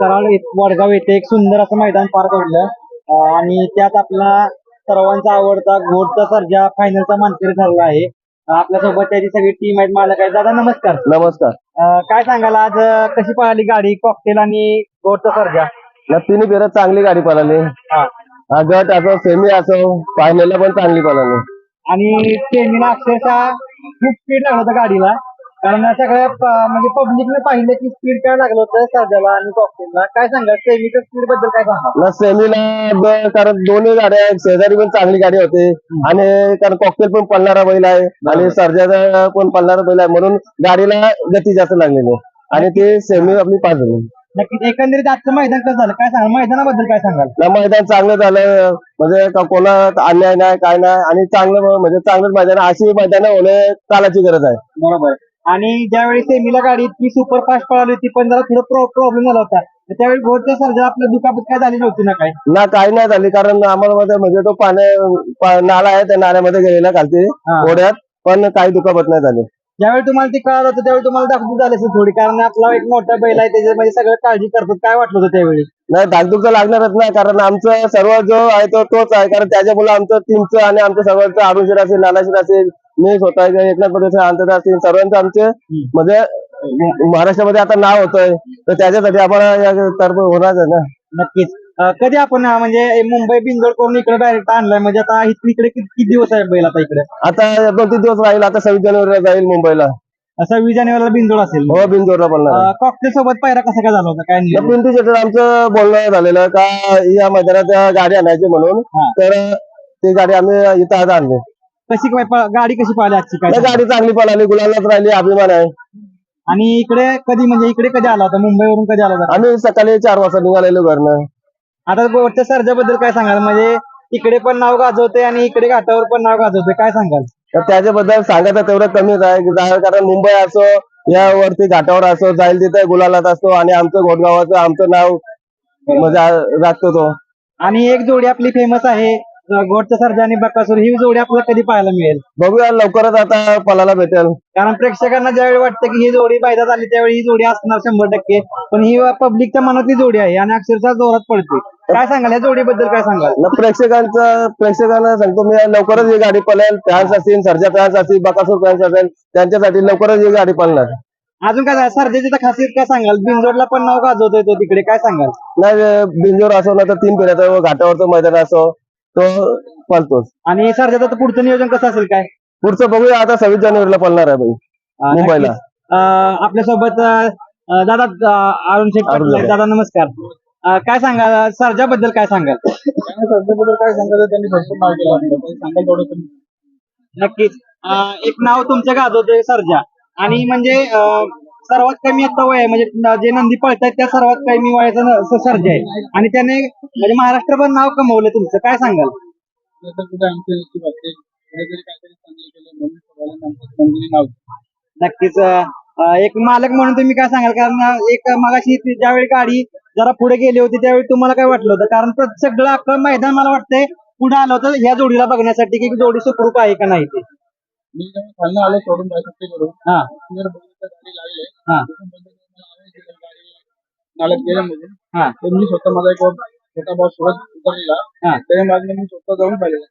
कराड वडगाव येथे एक सुंदर असं मैदान पार पडलं. आणि त्यात आपला सर्वांचा आवडता घोडचा सर्जा फायनलचा मानकरी ठरला आहे. आपल्यासोबत त्याची सगळी टीम आहेत मालक आहे दादा नमस्कार. नमस्कार. काय सांगाल? आज कशी पळाली गाडी? कॉकटेल आणि घोडचा सर्जा? या तिन्ही फेऱ्यात चांगली गाडी पळाली. गट असो सेमी असो फायनलला पण चांगली पळाली. आणि सेमीला अक्षरशः खूप स्पीड लागलं होतं गाडीला. कारण सगळ्या प- म्हणजे पब्लिकने पाहिलं की स्पीड काय लागलं होतं सर्जाला आणि कॉकटेलला काय सांगाल? सेमीच्या स्पीडबद्दल काय सांगाल? ना सेमीला ब- कारण दोन्ही गाड्या आहेत. शेजारी पण चांगली गाडी होती. आणि कारण कॉकटेल पण पळणारा बैल आहे. आणि सर्जाचा पण पळणारा बैल आहे. म्हणून गाडीला गती जास्त लागलेली. आहे. आणि ते सेमी आपली पास झाली. नक्कीच. एकंदरीत आजचं मैदान कसं झालं? काय सांगाल? मैदानाबद्दल काय सांगाल? ना मैदान चांगलं झालं. म्हणजे का कोणा अन्याय नाही काय नाही. आणि चांगलं म्हणजे चांगलंच मैदान. अशी मैदान होणे कालाची गरज आहे. बरोबर. आणि ज्यावेळी सेमीला गाडी इतकी सुपर फास्ट पळाली होती पण जरा थोडं प्रॉब्लेम झाला होता. तर त्यावेळी घोडच्या सर्जा आपल्या दुखापत काय झाली नव्हती ना काय ना काही नाही झाली कारण आम्हाला मध्ये म्हणजे तो पाण्या नाला आहे त्या नाल्यामध्ये गेलेला खालती. ओढ्यात पण काही दुखापत नाही झाली. ज्यावेळी तुम्हाला ती कळत होतं त्यावेळी तुम्हाला दाखवून झाली असेल थोडी कारण आपला एक मोठा बैल आहे त्याच्यामध्ये सगळं काळजी करतात. काय वाटलं होतं त्यावेळी? नाही धाकधूक तर लागणारच नाही कारण आमचं सर्व जो आहे तो तोच आहे कारण त्याच्यामुळे आमचं टीमचं आणि आमचं सर्वांचं आरुषीर असेल नालाशीर असेल मी स्वतः एकनाथ पटेल असेल सर्वांचं आमचे म्हणजे महाराष्ट्रामध्ये आता नाव होतंय. तर त्याच्यासाठी या तर्फ होणार आहे ना. नक्कीच. कधी आपण म्हणजे मुंबई बिंदोड करून इकडे डायरेक्ट आणलाय? म्हणजे आता इकडे किती दिवस आहे बैल आता इकडे? आता दोन तीन दिवस राहील. आता सव्वीस जानेवारीला जाईल मुंबईला. सव्वीस जानेवारीला बिंदोड असेल. हो बिनजोडला पडणार कॉकटेल सोबत पायरा कसा काय झाला होता? काय? पिंटू शेटर आमचं बोलणं झालेलं का या मैदानात गाडी आणायची म्हणून. तर ती गाडी आम्ही इथं आज आणली. कशी काय गाडी कशी पाहिली आजची? काय नाही, गाडी चांगली पळाली गुलालाच राहिली अभिमान आहे. आणि इकडे कधी म्हणजे इकडे कधी आला होता? मुंबईवरून कधी आला होता? आम्ही सकाळी चार वाजता निघालेलो घरनं. आता गोडच्या सर्जाबद्दल काय सांगाल? म्हणजे इकडे पण नाव गाजवते आणि इकडे घाटावर पण नाव गाजवते. काय सांगाल? तर त्याच्याबद्दल सांगायचं तेवढं कमीच आहे की जा- कारण मुंबई असो या वरती घाटावर असो जाईल तिथे गुलालात असतो आणि आमचं घोटगावाचं आमचं नाव म्हणजे आ- राखतो तो. आणि एक जोडी आपली फेमस आहे घोडचा सर्जा आणि बकासूर ही जोडी आपल्याला कधी पाहायला मिळेल? बघूया लवकरच आता पलाला भेटेल. कारण प्रेक्षकांना ज्यावेळी वाटतं की ही जोडी पायदात आली त्यावेळी ही जोडी असणार शंभर टक्के. पण ही पब्लिकच्या मनातली जोडी आहे आणि अक्षरशः जोरात पडते काय सांगाल या जोडीबद्दल काय सांगाल? न प्रेक्षकांचं प्रेक्षकांना सांगतो मी लवकरच ही गाडी पळेल. फॅन्स असतील सरजा फॅन्स असतील बकासूर फॅन्स असेल त्यांच्यासाठी लवकरच ही गाडी पळणार. अजून काय सर्जाची तर खासियत काय सांगाल? बिंजोडला पण नाव गाजवतोय तो तिकडे. काय सांगाल? नाही बिंजोर असो ना तर तीन फेऱ्याचं घाटावरचं मैदान असो तो पळतोच आणि सर्जाचं तर पुढचं नियोजन कसं असेल काय? पुढचं बघूया. आता सव्वीस जानेवारीला पळणार आहे भाई अं, मुंबईला. अं, आपल्यासोबत अं, दादा अं, अरुण पाटील आहेत. दादा. नमस्कार. अं, काय सांगाल? सर्जा बद्दल काय सांगाल? काय सांगायचं? त्यांनी भरपूर नाव केलं सांगायला थोडं. नक्कीच. अं, एक नाव तुमच्या गाजवतोय सर्जा. आणि म्हणजे अं, सर्वात कमी आता वय आहे. म्हणजे न- जे नंदी पळतायत त्या सर्वात कमी वयाचा न- स- सर्जा आहे. आणि त्याने म्हणजे महाराष्ट्रभर नाव कमवलं तुमचं. काय सांगाल? नंतर कुठे आमची नशीब असते कुठेतरी काहीतरी चांगलं केलं म्हणून सगळ्यांना आमचं नंदिनी नाव नक्कीच अं, एक मालक म्हणून तुम्ही काय सांगाल? कारण एक मगाशी ती ज्यावेळी गाडी जरा पुढे गेली होती त्यावेळी तुम्हाला काय वाटलं होतं? कारण प्रत- सगळं अख्खं मैदान मला वाटतंय पुढे आलं होतं ह्या जोडीला बघण्यासाठी की जोडी सुखरूप आहे का नाही ते? मी जेव्हा खालनं आलो सोडून करून हा. बघितलं हा. नाल्यात हा. तर मी स्वतः माझा एक छोटा भाऊ उतरलेला हा. त्याच्या मी स्वतः जाऊन पाहिजे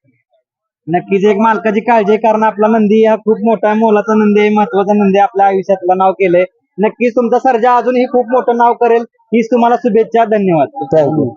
नक्कीच एक मालकाची काळजी आहे कारण आपला नंदी हा खूप मोठा मोलाचा नंदी आहे महत्त्वाचा नंदी आहे. आपल्या आयुष्यातलं नाव केलंय. नक्कीच तुमचा सर्जा अजूनही खूप मोठं नाव करेल. हीच तुम्हाला शुभेच्छा. धन्यवाद. थँक्यू